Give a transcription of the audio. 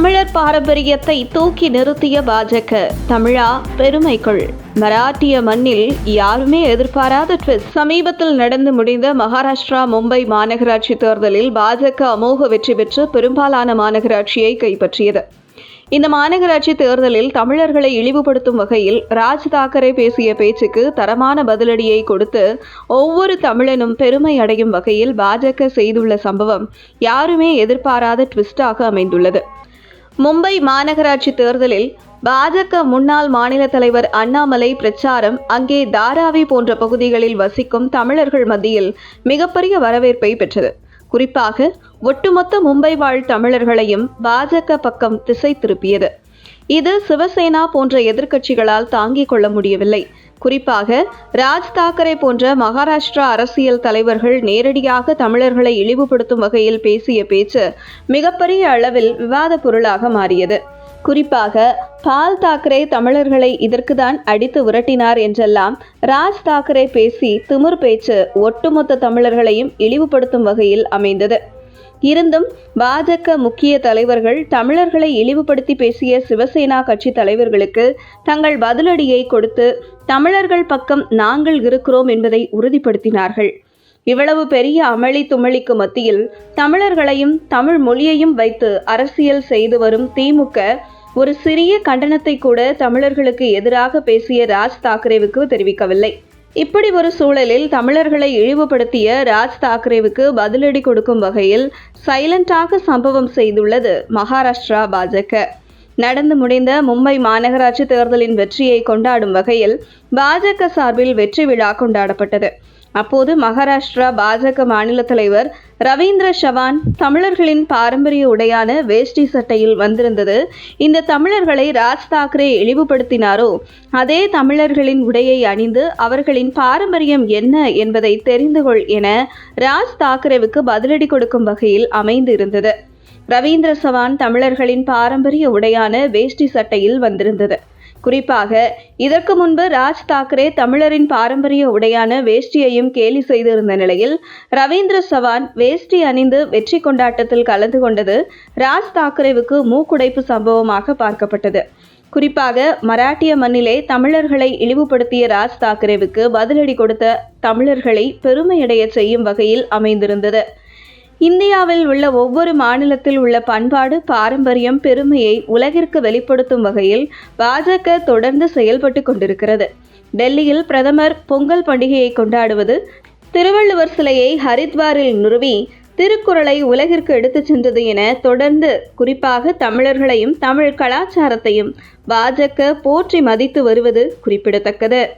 தமிழர் பாரம்பரியத்தை தூக்கி நிறுத்திய பாஜக. தமிழா பெருமைக்குள். மராட்டிய மண்ணில் யாருமே எதிர்பாராத ட்விஸ்ட் சமீபத்தில் நடந்து முடிந்த மகாராஷ்டிரா மும்பை மாநகராட்சி தேர்தலில் பாஜக அமோக வெற்றி பெற்று பெரும்பாலான மாநகராட்சியை கைப்பற்றியது. இந்த மாநகராட்சி தேர்தலில் தமிழர்களை இழிவுபடுத்தும் வகையில் ராஜ் தாக்கரே பேசிய பேச்சுக்கு தரமான பதிலடியை கொடுத்து ஒவ்வொரு தமிழனும் பெருமை அடையும் வகையில் பாஜக செய்துள்ள சம்பவம் யாருமே எதிர்பாராத ட்விஸ்டாக அமைந்துள்ளது. மும்பை மாநகராட்சி தேர்தலில் பாஜக முன்னாள் மாநில தலைவர் அண்ணாமலை பிரச்சாரம் அங்கே தாராவி போன்ற பகுதிகளில் வசிக்கும் தமிழர்கள் மத்தியில் மிகப்பெரிய வரவேற்பை பெற்றது. குறிப்பாக ஒட்டுமொத்த மும்பை வாழ் தமிழர்களையும் பாஜக பக்கம் திசை திருப்பியது. இது சிவசேனா போன்ற எதிர்க்கட்சிகளால் தாங்கிக் கொள்ள முடியவில்லை. குறிப்பாக ராஜ் தாக்கரே போன்ற மகாராஷ்டிரா அரசியல் தலைவர்கள் நேரடியாக தமிழர்களை இழிவுபடுத்தும் வகையில் பேசிய பேச்சு மிகப்பெரிய அளவில் விவாத பொருளாக மாறியது. குறிப்பாக பால் தாக்கரே தமிழர்களை இதற்குதான் அடித்து விரட்டினார் என்றெல்லாம் ராஜ் தாக்கரே பேசி திமிர் பேச்சு ஒட்டுமொத்த தமிழர்களையும் இழிவுபடுத்தும் வகையில் அமைந்தது. இருந்தும் பாஜக முக்கிய தலைவர்கள் தமிழர்களை இழிவுபடுத்தி பேசிய சிவசேனா கட்சி தலைவர்களுக்கு தங்கள் பதிலடியை கொடுத்து தமிழர்கள் பக்கம் நாங்கள் இருக்கிறோம் என்பதை உறுதிப்படுத்தினார்கள். இவ்வளவு பெரிய அமளி துமளிக்கு மத்தியில் தமிழர்களையும் தமிழ் மொழியையும் வைத்து அரசியல் செய்து வரும் திமுக ஒரு சிறிய கண்டனத்தை கூட தமிழர்களுக்கு எதிராக பேசிய ராஜ் தாக்கரேவுக்கு தெரிவிக்கவில்லை. இப்படி ஒரு சூழலில் தமிழர்களை இழிவுபடுத்திய ராஜ் தாக்கரேவுக்கு பதிலடி கொடுக்கும் வகையில் சைலண்டாக சம்பவம் செய்துள்ளது மகாராஷ்டிரா பாஜக. நடந்து முடிந்த மும்பை மாநகராட்சி தேர்தலின் வெற்றியை கொண்டாடும் வகையில் பாஜக சார்பில் வெற்றி விழா கொண்டாடப்பட்டது. அப்போது மகாராஷ்டிரா பாஜக மாநில தலைவர் ரவீந்திர சவான் தமிழர்களின் பாரம்பரிய உடையான வேஷ்டி சட்டையில் வந்திருந்தது. இந்த தமிழர்களை ராஜ் தாக்கரே இழிவுபடுத்தினாரோ? அதே தமிழர்களின் உடையை அணிந்து அவர்களின் பாரம்பரியம் என்ன என்பதை தெரிந்து கொள் என ராஜ் தாக்கரேவுக்கு பதிலடி கொடுக்கும் வகையில் அமைந்து இருந்தது ரவீந்திர சவான் தமிழர்களின் பாரம்பரிய உடையான வேஷ்டி சட்டையில் வந்திருந்தது. குறிப்பாக இதற்கு முன்பு ராஜ் தாக்கரே தமிழரின் பாரம்பரிய உடையான வேஷ்டியையும் கேலி செய்திருந்த நிலையில் ரவீந்திர சவான் வேஷ்டி அணிந்து வெற்றி கொண்டாட்டத்தில் கலந்து கொண்டது ராஜ் தாக்கரேவுக்கு மூக்குடைப்பு சம்பவமாக பார்க்கப்பட்டது. குறிப்பாக மராட்டிய மண்ணிலே தமிழர்களை இழிவுபடுத்திய ராஜ் தாக்கரேவுக்கு பதிலடி கொடுத்த தமிழர்களை பெருமையடைய செய்யும் வகையில் அமைந்திருந்தது. இந்தியாவில் உள்ள ஒவ்வொரு மாநிலத்தில் உள்ள பண்பாடு பாரம்பரியம் பெருமையை உலகிற்கு வெளிப்படுத்தும் வகையில் பாஜக தொடர்ந்து செயல்பட்டு கொண்டிருக்கிறது. டெல்லியில் பிரதமர் பொங்கல் பண்டிகையை கொண்டாடுவது திருவள்ளுவர் சிலையை ஹரித்வாரில் நிறுவி திருக்குறளை உலகிற்கு எடுத்துச் சென்றது என தொடர்ந்து குறிப்பாக தமிழர்களையும் தமிழ் கலாச்சாரத்தையும் பாஜக போற்றி மதித்து வருவது குறிப்பிடத்தக்கது.